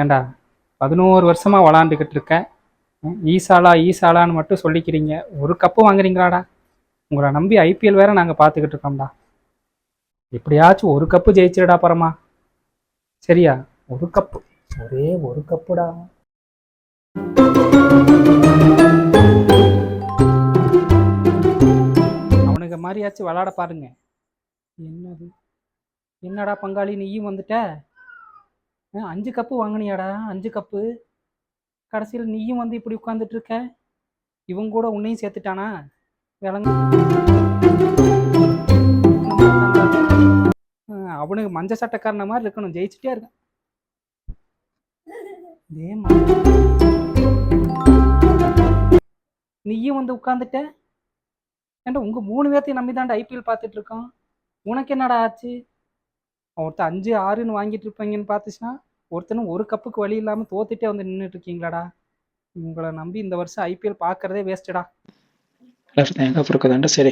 ஏண்டா பதினோரு வருஷமாக விளாண்டுக்கிட்டு இருக்கேன் ஈசாலா ஈசாலான்னு மட்டும் சொல்லிக்கிறீங்க. ஒரு கப்பு வாங்குறீங்களாடா? உங்களை நம்பி ஐபிஎல் வேற நாங்கள் பார்த்துக்கிட்டு இருக்கோம்டா. எப்படியாச்சும் ஒரு கப்பு ஜெயிச்சிருடா பரமா. சரியா? ஒரு கப்பு. ஒரே ஒரு கப்புடா. அவனுங்க மாதிரியாச்சும் விளாட பாருங்க. என்னது? என்னடா பங்காளி நீயும் வந்துட்ட? அஞ்சு கப்பு வாங்கினியாடா அஞ்சு கப்பு கடைசியில் நீயும் வந்து இப்படி உட்காந்துட்டு இருக்க இவங்க கூட உன்னையும் சேர்த்துட்டானா? விளங்கு. அவனுக்கு மஞ்ச சட்டைக்காரன மாதிரி இருக்கணும். ஜெயிச்சுட்டே இருக்கான். இதே மாதிரி. நீயும் வந்து உட்காந்துட்ட ஏன்டா உங்க மூணு பேர்த்தையும் நம்பி தாண்டா ஐபிஎல் பார்த்துட்டு இருக்கோம். உனக்கு என்னடா ஆச்சு? ஒருத்தன் அஞ்சு ஆறுன்னு வாங்கிட்டு இருப்பீங்கன்னு பார்த்துச்சுன்னா ஒருத்தனும் ஒரு கப்புக்கு வழி இல்லாமல் தோத்துட்டே வந்து நின்றுட்டு இருக்கீங்களாடா? உங்களை நம்பி இந்த வருஷம் ஐபிஎல் பார்க்கறதே வேஸ்ட்டுடா தேங்காய் சரி.